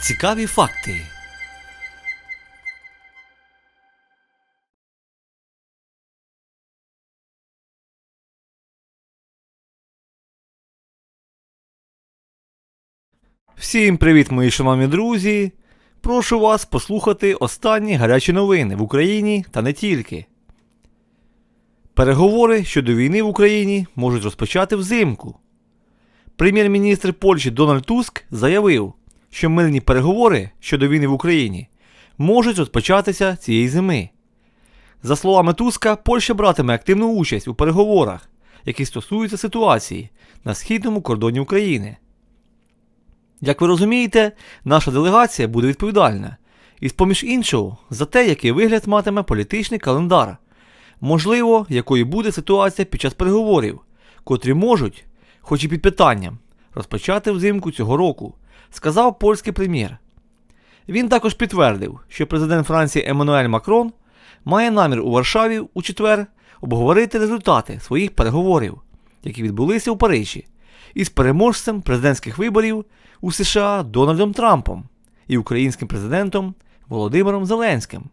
Цікаві факти. Всім привіт, мої шановні друзі! Прошу вас послухати останні гарячі новини в Україні та не тільки. Переговори щодо війни в Україні можуть розпочати взимку. Прем'єр-міністр Польщі Дональд Туск заявив, що мирні переговори щодо війни в Україні можуть розпочатися цієї зими. За словами Туска, Польща братиме активну участь у переговорах, які стосуються ситуації на східному кордоні України. Як ви розумієте, наша делегація буде відповідальна, і з-поміж іншого, за те, який вигляд матиме політичний календар, можливо, якою буде ситуація під час переговорів, котрі можуть, хоч і під питанням, розпочати взимку цього року, сказав польський прем'єр. Він також підтвердив, що президент Франції Еммануель Макрон має намір у Варшаві у четвер обговорити результати своїх переговорів, які відбулися у Парижі, із переможцем президентських виборів у США Дональдом Трампом і українським президентом Володимиром Зеленським.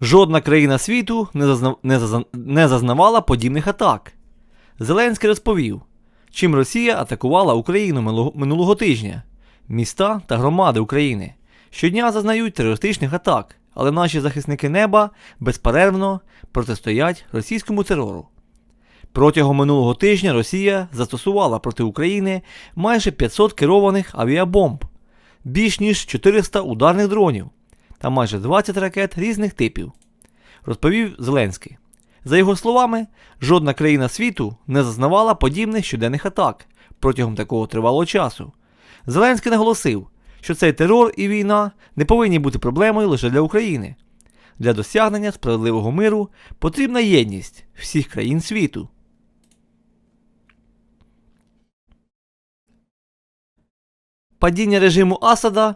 Жодна країна світу не, зазна... не, зазна... не зазнавала подібних атак. Зеленський розповів, чим Росія атакувала Україну минулого- тижня. Міста та громади України щодня зазнають терористичних атак, але наші захисники неба безперервно протистоять російському терору. Протягом минулого тижня Росія застосувала проти України майже 500 керованих авіабомб, більш ніж 400 ударних дронів та майже 20 ракет різних типів, розповів Зеленський. За його словами, жодна країна світу не зазнавала подібних щоденних атак протягом такого тривалого часу. Зеленський наголосив, що цей терор і війна не повинні бути проблемою лише для України. Для досягнення справедливого миру потрібна єдність всіх країн світу. Падіння режиму Асада.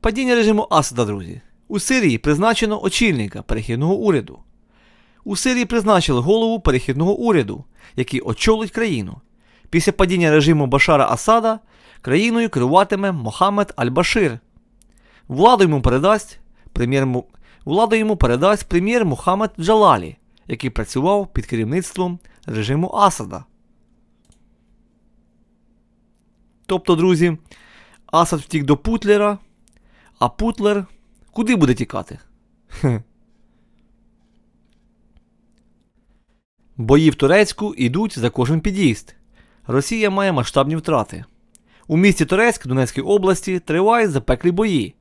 Падіння режиму Асада, друзі. У Сирії призначено очільника перехідного уряду. У Сирії призначили голову перехідного уряду, який очолить країну. Після падіння режиму Башара Асада країною керуватиме Мохаммед Аль-Башир. Владу йому передасть прем'єр владу йому передасть прем'єр Мухаммед Джалалі, який працював під керівництвом режиму Асада. Тобто, друзі, Асад втік до Путлера, а Путлер куди буде тікати? Бої в Турецьку йдуть за кожен під'їзд. Росія має масштабні втрати. У місті Турецьк Донецької області тривають запеклі бої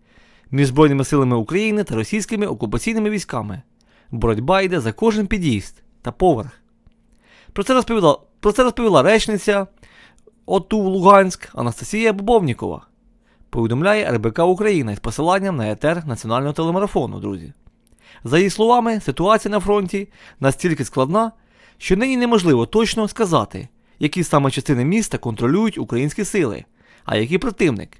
між Збройними силами України та російськими окупаційними військами. Боротьба йде за кожен під'їзд та поверх. Про це розповіла, про це розповіла речниця ОТУ Луганськ Анастасія Бобовнікова. Повідомляє РБК Україна із посиланням на етер національного телемарафону, друзі. За її словами, ситуація на фронті настільки складна, що нині неможливо точно сказати, які саме частини міста контролюють українські сили, а який противник.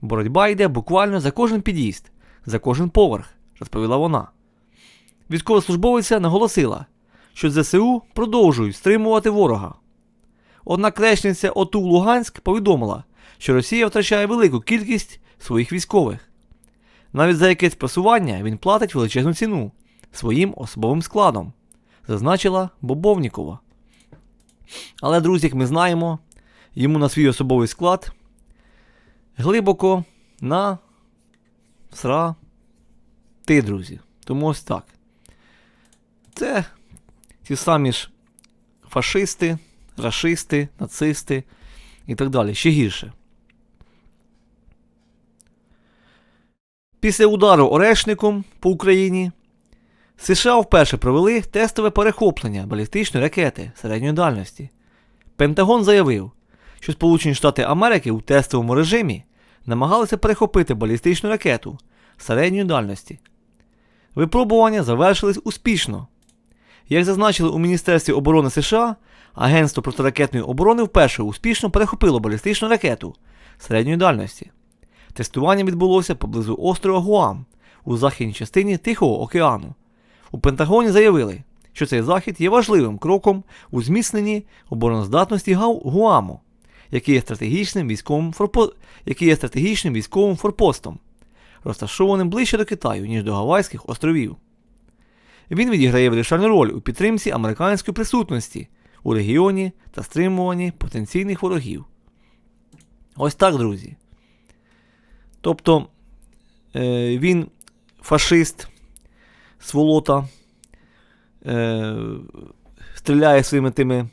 Боротьба йде буквально за кожен під'їзд, за кожен поверх, розповіла вона. Військовослужбовиця наголосила, що ЗСУ продовжують стримувати ворога. Однак речниця ОТУ Луганськ повідомила, що Росія втрачає велику кількість своїх військових. Навіть за якесь просування він платить величезну ціну своїм особовим складом, зазначила Бобовнікова. Але, друзі, як ми знаємо, йому на свій особовий склад глибоко на сра ти, друзі. Тому ось так. Це ті самі ж фашисти, рашисти, нацисти і так далі. Ще гірше. Після удару орешником по Україні США вперше провели тестове перехоплення балістичної ракети середньої дальності. Пентагон заявив, що Сполучені Штати Америки у тестовому режимі намагалися перехопити балістичну ракету середньої дальності. Випробування завершились успішно. Як зазначили у Міністерстві оборони США, Агентство протиракетної оборони вперше успішно перехопило балістичну ракету середньої дальності. Тестування відбулося поблизу острова Гуам у західній частині Тихого океану. У Пентагоні заявили, що цей захід є важливим кроком у зміцненні обороноздатності Гуаму, який є стратегічним військовим, форпо... який є стратегічним військовим форпостом, розташованим ближче до Китаю, ніж до Гавайських островів. Він відіграє вирішальну роль у підтримці американської присутності у регіоні та стримуванні потенційних ворогів. Ось так, друзі. Тобто е, він фашист, сволота, е, стріляє своїми тими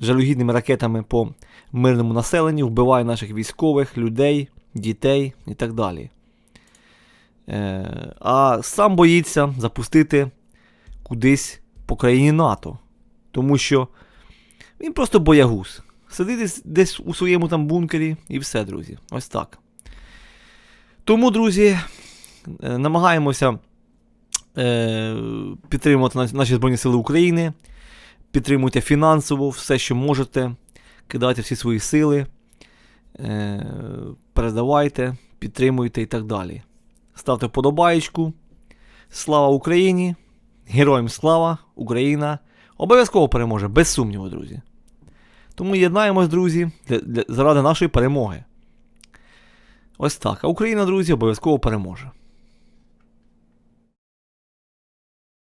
жалюгідними ракетами по мирному населенню, вбиває наших військових, людей, дітей і так далі. Е, а сам боїться запустити кудись по країні НАТО. Тому що він просто боягуз. Сидить десь, у своєму там бункері і все, друзі. Ось так. Тому, друзі, е, намагаємося е, підтримувати наші Збройні Сили України. Підтримуйте фінансово все, що можете. Кидайте всі свої сили, е, передавайте, підтримуйте і так далі. Ставте вподобаєчку. Слава Україні! Героям слава! Україна! Обов'язково переможе, без сумніву, друзі. Тому єднаємось, друзі, для, для, заради нашої перемоги. Ось так. А Україна, друзі, обов'язково переможе.